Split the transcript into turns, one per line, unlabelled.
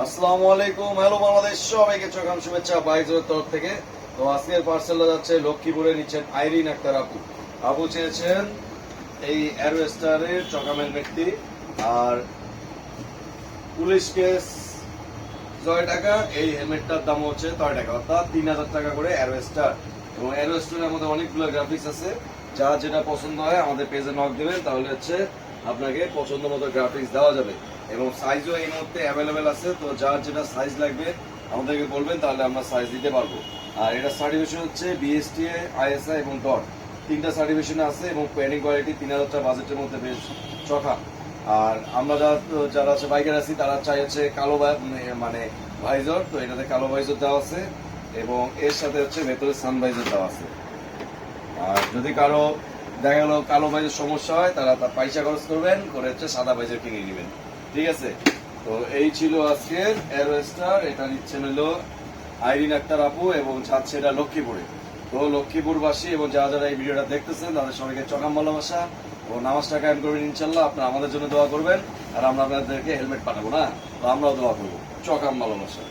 আসসালামু আলাইকুম। হ্যালো বাংলাদেশ, সবাইকে চোখাম শুভেচ্ছা তরফ থেকে। তো আজকের পার্সেলটা যাচ্ছে লক্ষ্মীপুরে, নিচ্ছেন আইরিন আক্তার আপু। আপু চেয়েছেন এই চকামের ব্যক্তি আর পুলিশ কেস ছয় টাকা, এই হেলমেটটার দাম হচ্ছে ছয় টাকা। অর্থাৎ তিন হাজার টাকা করে অ্যারো এবং অ্যারো মধ্যে অনেকগুলো গ্রাফিক্স আছে। যা যেটা পছন্দ হয় আমাদের পেজে নক দেবেন, তাহলে হচ্ছে আপনাকে পছন্দ মতো গ্রাফিক্স দেওয়া যাবে এবং সাইজও এই মুহূর্তে অ্যাভেলেবেল আছে। তো যার যেটা সাইজ লাগবে, আমাদেরকে বলবেন, তাহলে আমরা সাইজ দিতে পারব। আর এটা সার্টিফিকেশন হচ্ছে বিএসটিএ আইএসআই এবং ডট তিনটা সার্টিফিকেশন আছে এবং প্যানিং কোয়ালিটি তিন হাজার বাজেটের মধ্যে বেশ চখা। আর আমরা যারা যারা আছে বাইকার আছি, তারা চাই হচ্ছে কালো মানে ভাইজর তো এটাতে কালো ভাইজর দেওয়া আছে এবং এর সাথে হচ্ছে ভেতরে সান ভাইজর দেওয়া আছে। আর যদি কারও দেখা গেল কালো ভাইজের সমস্যা হয়, তারা তার পয়সা খরচ করবেন, করে হচ্ছে সাদা ভাইজর কিনে নেবেন ঠিক আছে? তো এই ছিল আজকের এরো স্টার এটা নিচ্ছেন হলো আইরিন আক্তার আপু এবং যাচ্ছে এটা লক্ষ্মীপুরে। তো লক্ষ্মীপুরবাসী এবং যারা যারা এই ভিডিওটা দেখতেছেন, তাদের সবাইকে চকাম ভালোবাসা ও নামাজটা কায়েম করবেন ইনশাল্লাহ আপনারা আমাদের জন্য দোয়া করবেন আর আমরা আপনাদেরকে হেলমেট পাঠাবো, না? তো আমরাও দোয়া করব। চকাম ভালোবাসা।